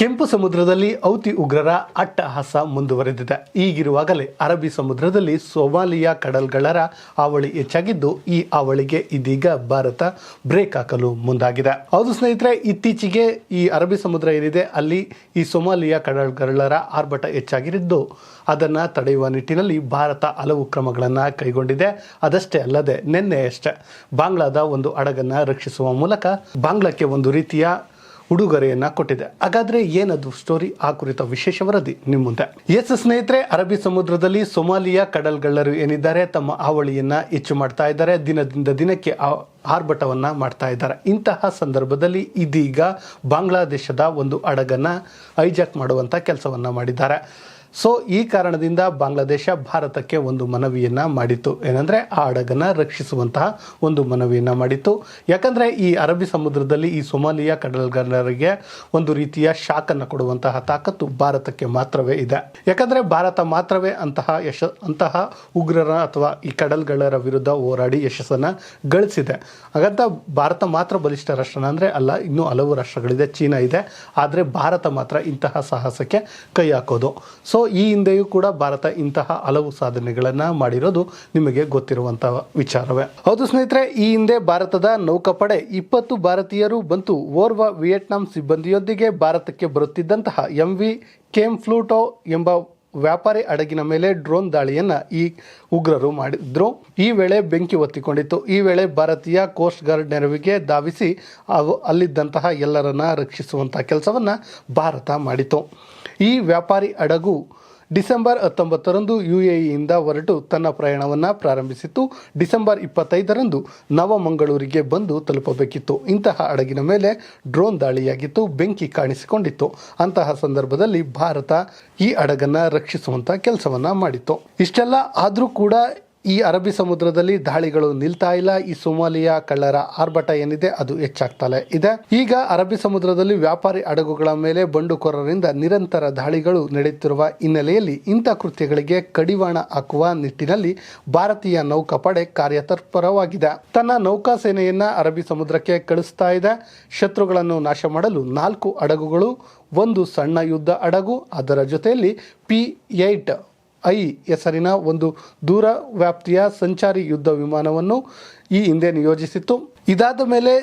ಕೆಂಪು ಸಮುದ್ರದಲ್ಲಿ ಔತಿ ಉಗ್ರರ ಅಟ್ಟಹಾಸ ಮುಂದುವರೆದಿದೆ. ಈಗಿರುವಾಗಲೇ ಅರಬ್ಬಿ ಸಮುದ್ರದಲ್ಲಿ ಸೋಮಾಲಿಯಾ ಕಡಲ್ಗಳರ ಹಾವಳಿ ಹೆಚ್ಚಾಗಿದ್ದು, ಈ ಹಾವಳಿಗೆ ಇದೀಗ ಭಾರತ ಬ್ರೇಕ್ ಹಾಕಲು ಮುಂದಾಗಿದೆ. ಹೌದು ಸ್ನೇಹಿತರೆ, ಇತ್ತೀಚೆಗೆ ಈ ಅರಬ್ಬಿ ಸಮುದ್ರ ಏನಿದೆ, ಅಲ್ಲಿ ಈ ಸೋಮಾಲಿಯಾ ಕಡಲ್ಗಳರ ಆರ್ಭಟ ಹೆಚ್ಚಾಗಿದ್ದು, ಅದನ್ನು ತಡೆಯುವ ನಿಟ್ಟಿನಲ್ಲಿ ಭಾರತ ಹಲವು ಕ್ರಮಗಳನ್ನು ಕೈಗೊಂಡಿದೆ. ಅದಷ್ಟೇ ಅಲ್ಲದೆ ನಿನ್ನೆಯಷ್ಟೇ ಬಾಂಗ್ಲಾದ ಒಂದು ಹಡಗನ್ನು ರಕ್ಷಿಸುವ ಮೂಲಕ ಬಾಂಗ್ಲಾಕ್ಕೆ ಒಂದು ರೀತಿಯ ಉಡುಗೊರೆಯನ್ನ ಕೊಟ್ಟಿದೆ. ಹಾಗಾದ್ರೆ ಏನದು ಸ್ಟೋರಿ ಆ ಕುರಿತ ವಿಶೇಷ ವರದಿ ನಿಮ್ಮ ಮುಂದೆ. ಎಸ್ ಸ್ನೇಹಿತರೆ, ಅರಬ್ಬಿ ಸಮುದ್ರದಲ್ಲಿ ಸೊಮಾಲಿಯಾ ಕಡಲ್ಗಳ್ಳರು ಏನಿದ್ದಾರೆ, ತಮ್ಮ ಹಾವಳಿಯನ್ನ ಹೆಚ್ಚು ಮಾಡ್ತಾ ಇದ್ದಾರೆ, ದಿನದಿಂದ ದಿನಕ್ಕೆ ಆರ್ಭಟವನ್ನ ಮಾಡ್ತಾ ಇದ್ದಾರೆ. ಇಂತಹ ಸಂದರ್ಭದಲ್ಲಿ ಇದೀಗ ಬಾಂಗ್ಲಾದೇಶದ ಒಂದು ಹಡಗನ್ನ ಹೈಜಾಕ್ ಮಾಡುವಂತ ಕೆಲಸವನ್ನ ಮಾಡಿದ್ದಾರೆ. ಸೊ ಈ ಕಾರಣದಿಂದ ಬಾಂಗ್ಲಾದೇಶ ಭಾರತಕ್ಕೆ ಒಂದು ಮನವಿಯನ್ನು ಮಾಡಿತ್ತು. ಏನಂದರೆ ಆ ಹಡಗನ್ನು ರಕ್ಷಿಸುವಂತಹ ಒಂದು ಮನವಿಯನ್ನು ಮಾಡಿತ್ತು. ಯಾಕಂದರೆ, ಈ ಅರಬ್ಬಿ ಸಮುದ್ರದಲ್ಲಿ ಈ ಸೊಮಾಲಿಯಾ ಕಡಲ್ಗಾರರಿಗೆ ಒಂದು ರೀತಿಯ ಅನ್ನು ಕೊಡುವಂತಹ ತಾಕತ್ತು ಭಾರತಕ್ಕೆ ಮಾತ್ರವೇ ಇದೆ. ಯಾಕಂದರೆ, ಭಾರತ ಮಾತ್ರವೇ ಅಂತಹ ಯಶ, ಅಂತಹ ಉಗ್ರರ ಅಥವಾ ಈ ಕಡಲ್ಗಳರ ವಿರುದ್ಧ ಹೋರಾಡಿ ಯಶಸ್ಸನ್ನು ಗಳಿಸಿದೆ. ಹಾಗಂತ ಭಾರತ ಮಾತ್ರ ಬಲಿಷ್ಠ ರಾಷ್ಟ್ರನ ಅಂದರೆ ಅಲ್ಲ, ಇನ್ನೂ ಹಲವು ರಾಷ್ಟ್ರಗಳಿದೆ. ಚೀನಾ ಇದೆ. ಆದರೆ, ಭಾರತ ಮಾತ್ರ ಇಂತಹ ಸಾಹಸಕ್ಕೆ ಕೈ ಹಾಕೋದು. ಸೊ ಈ ಹಿಂದೆಯೂ ಕೂಡ ಭಾರತ ಇಂತಹ ಹಲವು ಸಾಧನೆಗಳನ್ನು ಮಾಡಿರೋದು ನಿಮಗೆ ಗೊತ್ತಿರುವಂತಹ ವಿಚಾರವೇ. ಹೌದು ಸ್ನೇಹಿತರೆ, ಈ ಹಿಂದೆ ಭಾರತದ ನೌಕಾಪಡೆ ಇಪ್ಪತ್ತು ಭಾರತೀಯರು ಬಂತು. ಓರ್ವ ವಿಯೆಟ್ನಾಂ ಸಿಬ್ಬಂದಿಯೊಂದಿಗೆ ಭಾರತಕ್ಕೆ ಬರುತ್ತಿದ್ದಂತಹ ಎಂ ವಿ ಕೇಮ್ ಫ್ಲೂಟೋ ಎಂಬ ವ್ಯಾಪಾರಿ ಹಡಗಿನ ಮೇಲೆ ಡ್ರೋನ್ ದಾಳಿಯನ್ನು ಈ ಉಗ್ರರು ಮಾಡಿದ್ರು. ಈ ವೇಳೆ ಬೆಂಕಿ ಹೊತ್ತಿಕೊಂಡಿತ್ತು. ಈ ವೇಳೆ ಭಾರತೀಯ ಕೋಸ್ಟ್ ಗಾರ್ಡ್ ನೆರವಿಗೆ ಧಾವಿಸಿ ಅವು ಅಲ್ಲಿದ್ದಂತಹ ಎಲ್ಲರನ್ನ ರಕ್ಷಿಸುವಂತಹ ಕೆಲಸವನ್ನ ಭಾರತ ಮಾಡಿತು. ಈ ವ್ಯಾಪಾರಿ ಹಡಗು ಡಿಸೆಂಬರ್ ಹತ್ತೊಂಬತ್ತರಂದು ಯು ಎಇಯಿಂದ ಹೊರಟು ತನ್ನ ಪ್ರಯಾಣವನ್ನು ಪ್ರಾರಂಭಿಸಿತ್ತು. ಡಿಸೆಂಬರ್ ಇಪ್ಪತ್ತೈದರಂದು ನವಮಂಗಳೂರಿಗೆ ಬಂದು ತಲುಪಬೇಕಿತ್ತು. ಇಂತಹ ಹಡಗಿನ ಮೇಲೆ ಡ್ರೋನ್ ದಾಳಿಯಾಗಿತ್ತು ಬೆಂಕಿ ಕಾಣಿಸಿಕೊಂಡಿತ್ತು. ಅಂತಹ ಸಂದರ್ಭದಲ್ಲಿ ಭಾರತ ಈ ಹಡಗನ್ನು ರಕ್ಷಿಸುವಂಥ ಕೆಲಸವನ್ನು ಮಾಡಿತ್ತು. ಇಷ್ಟೆಲ್ಲ ಆದರೂ ಕೂಡ ಈ ಅರಬ್ಬಿ ಸಮುದ್ರದಲ್ಲಿ ದಾಳಿಗಳು ನಿಲ್ತಾ ಇಲ್ಲ. ಈ ಸೋಮಾಲಿಯಾ ಕಳ್ಳರ ಆರ್ಭಟ ಏನಿದೆ ಅದು ಹೆಚ್ಚಾಗ್ತಲೇ ಇದೆ. ಈಗ ಅರಬ್ಬಿ ಸಮುದ್ರದಲ್ಲಿ ವ್ಯಾಪಾರಿ ಹಡಗುಗಳ ಮೇಲೆ ಬಂಡುಕೋರರಿಂದ ನಿರಂತರ ದಾಳಿಗಳು ನಡೆಯುತ್ತಿರುವ ಹಿನ್ನೆಲೆಯಲ್ಲಿ ಇಂಥ ಕೃತ್ಯಗಳಿಗೆ ಕಡಿವಾಣ ಹಾಕುವ ನಿಟ್ಟಿನಲ್ಲಿ ಭಾರತೀಯ ನೌಕಾಪಡೆ ಕಾರ್ಯತತ್ಪರವಾಗಿದೆ. ತನ್ನ ನೌಕಾ ಸೇನೆಯನ್ನ ಅರಬ್ಬಿ ಸಮುದ್ರಕ್ಕೆ ಕಳಿಸ್ತಾ ಇದೆ. ಶತ್ರುಗಳನ್ನು ನಾಶ ಮಾಡಲು ನಾಲ್ಕು ಹಡಗುಗಳು, ಒಂದು ಸಣ್ಣ ಯುದ್ಧ ಹಡಗು, ಅದರ ಜೊತೆಯಲ್ಲಿ ಪಿ ಏಟ್ ಐ ಹೆಸರಿನ ಒಂದು ದೂರ ವ್ಯಾಪ್ತಿಯ ಸಂಚಾರಿ ಯುದ್ಧ ವಿಮಾನವನ್ನು ಈ ಹಿಂದೆ ನಿಯೋಜಿಸಿತ್ತು. ಇದಾದ ಮೇಲೆ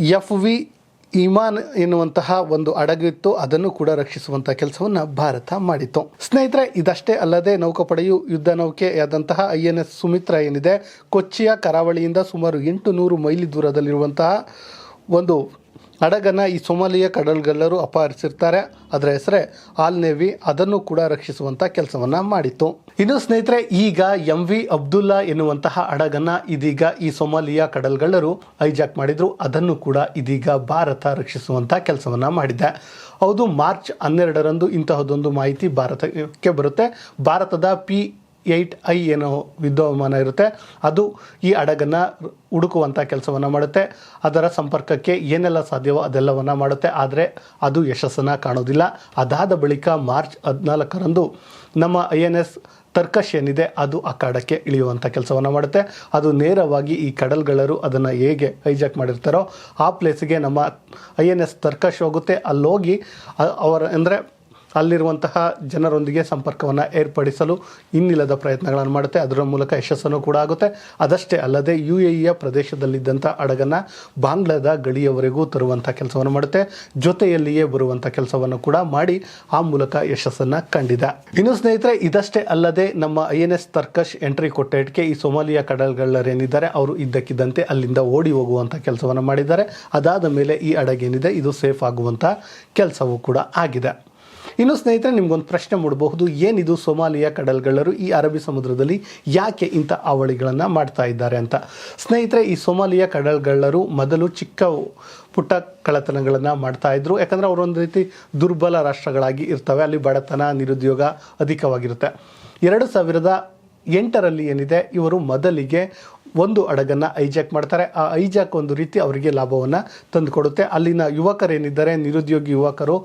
ಎಫ್ ವಿ ಇಮಾನ್ ಎನ್ನುವಂತಹ ಒಂದು ಅಡಗಿತ್ತು ಅದನ್ನು ಕೂಡ ರಕ್ಷಿಸುವಂತಹ ಕೆಲಸವನ್ನು ಭಾರತ ಮಾಡಿತ್ತು. ಸ್ನೇಹಿತರೆ, ಇದಷ್ಟೇ ಅಲ್ಲದೆ ನೌಕಾಪಡೆಯು ಯುದ್ಧ ನೌಕೆಯಾದಂತಹ ಐ ಎನ್ ಎಸ್ ಸುಮಿತ್ರ ಏನಿದೆ, ಕೊಚ್ಚಿಯ ಕರಾವಳಿಯಿಂದ ಸುಮಾರು ಎಂಟು ನೂರು ಮೈಲಿ ದೂರದಲ್ಲಿರುವಂತಹ ಒಂದು ಹಡಗನ್ನು ಈ ಸೊಮಾಲಿಯ ಕಡಲ್ಗಲ್ಲರು ಅಪಹರಿಸಿರ್ತಾರೆ. ಅದರ ಹೆಸರೇ ಆಲ್ ನೇವಿ ಅದನ್ನು ಕೂಡ ರಕ್ಷಿಸುವಂಥ ಕೆಲಸವನ್ನು ಮಾಡಿತ್ತು. ಇನ್ನು ಸ್ನೇಹಿತರೆ, ಈಗ ಎಂ ವಿ ಅಬ್ದುಲ್ಲಾ ಎನ್ನುವಂತಹ ಹಡಗನ್ನ ಇದೀಗ ಈ ಸೊಮಾಲಿಯಾ ಕಡಲ್ಗಳ್ಳರು ಹೈಜಾಕ್ ಮಾಡಿದ್ರು. ಅದನ್ನು ಕೂಡ ಇದೀಗ ಭಾರತ ರಕ್ಷಿಸುವಂಥ ಕೆಲಸವನ್ನು ಮಾಡಿದೆ. ಹೌದು, ಮಾರ್ಚ್ ಹನ್ನೆರಡರಂದು ಇಂತಹದೊಂದು ಮಾಹಿತಿ ಭಾರತಕ್ಕೆ ಬರುತ್ತೆ. ಭಾರತದ ಪಿ ಏಯ್ಟ್ ಐ ಏನೋ ವಿದ್ಯಮಾನ ಇರುತ್ತೆ, ಅದು ಈ ಹಡಗನ್ನು ಹುಡುಕುವಂಥ ಕೆಲಸವನ್ನು ಮಾಡುತ್ತೆ. ಅದರ ಸಂಪರ್ಕಕ್ಕೆ ಏನೆಲ್ಲ ಸಾಧ್ಯವೋ ಅದೆಲ್ಲವನ್ನು ಮಾಡುತ್ತೆ. ಆದರೆ ಅದು ಯಶಸ್ಸನ್ನು ಕಾಣೋದಿಲ್ಲ. ಅದಾದ ಬಳಿಕ ಮಾರ್ಚ್ ಹದಿನಾಲ್ಕರಂದು ನಮ್ಮ ಐ ಎನ್ ಎಸ್ ತರ್ಕಶ್ ಏನಿದೆ, ಅದು ಆ ಕಾಡಕ್ಕೆ ಇಳಿಯುವಂಥ ಕೆಲಸವನ್ನು ಮಾಡುತ್ತೆ. ಅದು ನೇರವಾಗಿ ಈ ಕಡಲ್ಗಳರು ಅದನ್ನು ಹೇಗೆ ಹೈಜಾಕ್ ಮಾಡಿರ್ತಾರೋ ಆ ಪ್ಲೇಸಿಗೆ ನಮ್ಮ ಐ ಎನ್ ಎಸ್ ತರ್ಕಶ್ ಹೋಗುತ್ತೆ. ಅಲ್ಲೋಗಿ ಅವರ ಅಂದರೆ ಅಲ್ಲಿರುವಂತಹ ಜನರೊಂದಿಗೆ ಸಂಪರ್ಕವನ್ನು ಏರ್ಪಡಿಸಲು ಇನ್ನಿಲ್ಲದ ಪ್ರಯತ್ನಗಳನ್ನು ಮಾಡುತ್ತೆ. ಅದರ ಮೂಲಕ ಯಶಸ್ಸನ್ನು ಕೂಡ ಆಗುತ್ತೆ. ಅದಷ್ಟೇ ಅಲ್ಲದೆ ಯು ಎ ಇಯ ಪ್ರದೇಶದಲ್ಲಿದ್ದಂಥ ಹಡಗನ್ನು ಬಾಂಗ್ಲಾದ ಗಡಿಯವರೆಗೂ ತರುವಂಥ ಕೆಲಸವನ್ನು ಮಾಡುತ್ತೆ. ಜೊತೆಯಲ್ಲಿಯೇ ಬರುವಂಥ ಕೆಲಸವನ್ನು ಕೂಡ ಮಾಡಿ ಆ ಮೂಲಕ ಯಶಸ್ಸನ್ನು ಕಂಡಿದೆ. ಇನ್ನು ಸ್ನೇಹಿತರೆ, ಇದಷ್ಟೇ ಅಲ್ಲದೆ ನಮ್ಮ I N S Tarkash entry ಕೊಟ್ಟೆಟ್ಗೆ ಈ ಸೋಮಾಲಿಯಾ ಕಡಲ್ಗಳ್ಳರೇನಿದ್ದಾರೆ, ಅವರು ಇದ್ದಕ್ಕಿದ್ದಂತೆ ಅಲ್ಲಿಂದ ಓಡಿ ಹೋಗುವಂಥ ಕೆಲಸವನ್ನು ಮಾಡಿದ್ದಾರೆ. ಅದಾದ ಮೇಲೆ ಈ ಹಡಗೇನಿದೆ, ಇದು ಸೇಫ್ ಆಗುವಂಥ ಕೆಲಸವೂ ಕೂಡ ಆಗಿದೆ. ಇನ್ನು ಸ್ನೇಹಿತರೆ, ನಿಮ್ಗೊಂದು ಪ್ರಶ್ನೆ ಮೂಡಬಹುದು. ಏನಿದು ಸೋಮಾಲಿಯಾ ಕಡಲ್ಗಳ್ಳರು ಈ ಅರಬ್ಬಿ ಸಮುದ್ರದಲ್ಲಿ ಯಾಕೆ ಇಂಥ ಅವಳಿಗಳನ್ನು ಮಾಡ್ತಾ ಇದ್ದಾರೆ ಅಂತ? ಸ್ನೇಹಿತರೆ, ಈ ಸೋಮಾಲಿಯಾ ಕಡಲ್ಗಳ್ಳರು ಮೊದಲು ಚಿಕ್ಕ ಪುಟ್ಟ ಕಳ್ಳತನಗಳನ್ನು ಮಾಡ್ತಾ ಇದ್ರು. ಯಾಕಂದರೆ ಅವರೊಂದು ರೀತಿ ದುರ್ಬಲ ರಾಷ್ಟ್ರಗಳಾಗಿ ಇರ್ತವೆ. ಅಲ್ಲಿ ಬಡತನ, ನಿರುದ್ಯೋಗ ಅಧಿಕವಾಗಿರುತ್ತೆ. ಎರಡು ಸಾವಿರದ ಎಂಟರಲ್ಲಿ ಏನಿದೆ, ಇವರು ಮೊದಲಿಗೆ ಒಂದು ಹಡಗನ್ನು ಐಜಾಕ್ ಮಾಡ್ತಾರೆ. ಆ ಐಜಾಕ್ ಒಂದು ರೀತಿ ಅವರಿಗೆ ಲಾಭವನ್ನು ತಂದುಕೊಡುತ್ತೆ. ಅಲ್ಲಿನ ಯುವಕರೇನಿದ್ದಾರೆ? ನಿರುದ್ಯೋಗಿ ಯುವಕರು,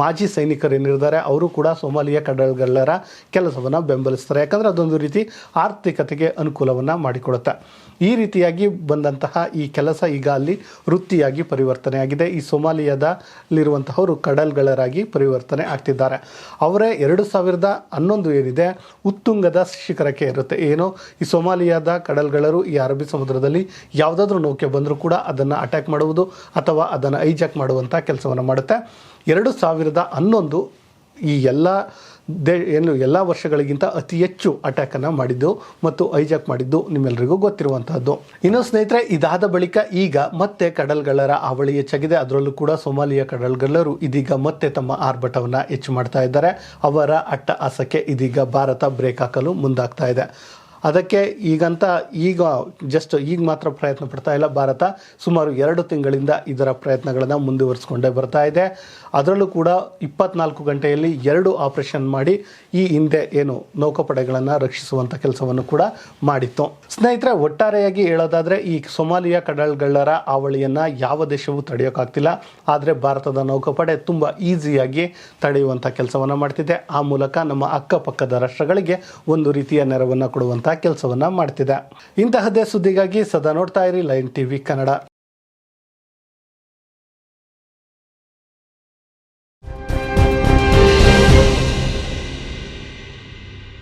ಮಾಜಿ ಸೈನಿಕರೇನಿದ್ದಾರೆ? ಅವರು ಕೂಡ ಸೋಮಾಲಿಯ ಕಡಲ್ಗಳರ ಕೆಲಸವನ್ನು ಬೆಂಬಲಿಸ್ತಾರೆ. ಯಾಕಂದರೆ ಅದೊಂದು ರೀತಿ ಆರ್ಥಿಕತೆಗೆ ಅನುಕೂಲವನ್ನು ಮಾಡಿಕೊಡುತ್ತೆ. ಈ ರೀತಿಯಾಗಿ ಬಂದಂತಹ ಈ ಕೆಲಸ ಈಗ ಅಲ್ಲಿ ವೃತ್ತಿಯಾಗಿ ಪರಿವರ್ತನೆಯಾಗಿದೆ. ಈ ಸೊಮಾಲಿಯಾದಲ್ಲಿರುವಂತಹವರು ಕಡಲ್ಗಳರಾಗಿ ಪರಿವರ್ತನೆ ಆಗ್ತಿದ್ದಾರೆ. ಅವರೇ ಎರಡು ಸಾವಿರದ ಹನ್ನೊಂದು ಏನಿದೆ, ಉತ್ತುಂಗದ ಶಿಖರಕ್ಕೆ ಇರುತ್ತೆ ಏನು? ಈ ಸೋಮಾಲಿಯಾದ ಕಡಲ್ಗಳರು ಅರಬ್ಬಿ ಸಮುದ್ರದಲ್ಲಿ ಯಾವುದಾದ್ರೂ ನೌಕೆ ಬಂದರೂ ಕೂಡ ಅದನ್ನು ಅಟ್ಯಾಕ್ ಮಾಡುವುದು ಅಥವಾ ಅದನ್ನು ಐಜಾಕ್ ಮಾಡುವಂಥ ಕೆಲಸವನ್ನು ಮಾಡುತ್ತೆ. ಎರಡು ಸಾವಿರದ ಹನ್ನೊಂದು ಈ ಎಲ್ಲ ದೇ, ಏನು ಎಲ್ಲ ವರ್ಷಗಳಿಗಿಂತ ಅತಿ ಹೆಚ್ಚು ಅಟ್ಯಾಕನ್ನು ಮಾಡಿದ್ದು ಮತ್ತು ಐಜಾಕ್ ಮಾಡಿದ್ದು ನಿಮ್ಮೆಲ್ಲರಿಗೂ ಗೊತ್ತಿರುವಂತಹದ್ದು. ಇನ್ನು ಸ್ನೇಹಿತರೆ, ಇದಾದ ಬಳಿಕ ಈಗ ಮತ್ತೆ ಕಡಲ್ಗಳ್ಳರ ಹಾವಳಿ ಹೆಚ್ಚಾಗಿದೆ. ಅದರಲ್ಲೂ ಕೂಡ ಸೊಮಾಲಿಯ ಕಡಲ್ಗಳ್ಳರು ಇದೀಗ ಮತ್ತೆ ತಮ್ಮ ಆರ್ಭಟವನ್ನು ಹೆಚ್ಚು ಮಾಡ್ತಾ ಇದ್ದಾರೆ. ಅವರ ಅಟ್ಟ ಆಸಕ್ಕೆ ಇದೀಗ ಭಾರತ ಬ್ರೇಕ್ ಹಾಕಲು ಮುಂದಾಗ್ತಾ ಇದೆ. ಅದಕ್ಕೆ ಈಗಂತ ಈಗ ಜಸ್ಟ್ ಈಗ ಮಾತ್ರ ಪ್ರಯತ್ನ ಪಡ್ತಾ ಇಲ್ಲ. ಭಾರತ ಸುಮಾರು ಎರಡು ತಿಂಗಳಿಂದ ಇದರ ಪ್ರಯತ್ನಗಳನ್ನು ಮುಂದುವರಿಸ್ಕೊಂಡೇ ಬರ್ತಾ ಇದೆ. ಅದರಲ್ಲೂ ಕೂಡ ಇಪ್ಪತ್ನಾಲ್ಕು ಗಂಟೆಯಲ್ಲಿ ಎರಡು ಆಪರೇಷನ್ ಮಾಡಿ ಈ ಹಿಂದೆ ಏನು ನೌಕಾಪಡೆಗಳನ್ನು ರಕ್ಷಿಸುವಂಥ ಕೆಲಸವನ್ನು ಕೂಡ ಮಾಡಿತ್ತು. ಸ್ನೇಹಿತರೆ, ಒಟ್ಟಾರೆಯಾಗಿ ಹೇಳೋದಾದರೆ ಈ ಸೊಮಾಲಿಯ ಕಡಲ್ಗಳ್ಳರ ಆವಳಿಯನ್ನು ಯಾವ ದೇಶವೂ ತಡೆಯೋಕ್ಕಾಗ್ತಿಲ್ಲ ಆದರೆ ಭಾರತದ ನೌಕಾಪಡೆ ತುಂಬ ಈಸಿಯಾಗಿ ತಡೆಯುವಂಥ ಕೆಲಸವನ್ನು ಮಾಡ್ತಿದೆ. ಆ ಮೂಲಕ ನಮ್ಮ ಅಕ್ಕಪಕ್ಕದ ರಾಷ್ಟ್ರಗಳಿಗೆ ಒಂದು ರೀತಿಯ ನೆರವನ್ನು ಕೊಡುವಂಥ ಕೆಲಸವನ್ನು ಮಾಡ್ತಿದೆ. ಇಂತಹದ್ದೇ ಸುದ್ದಿಗಾಗಿ ಸದಾ ನೋಡ್ತಾ ಇರಿ ಲೈನ್ ಟಿವಿ ಕನ್ನಡ.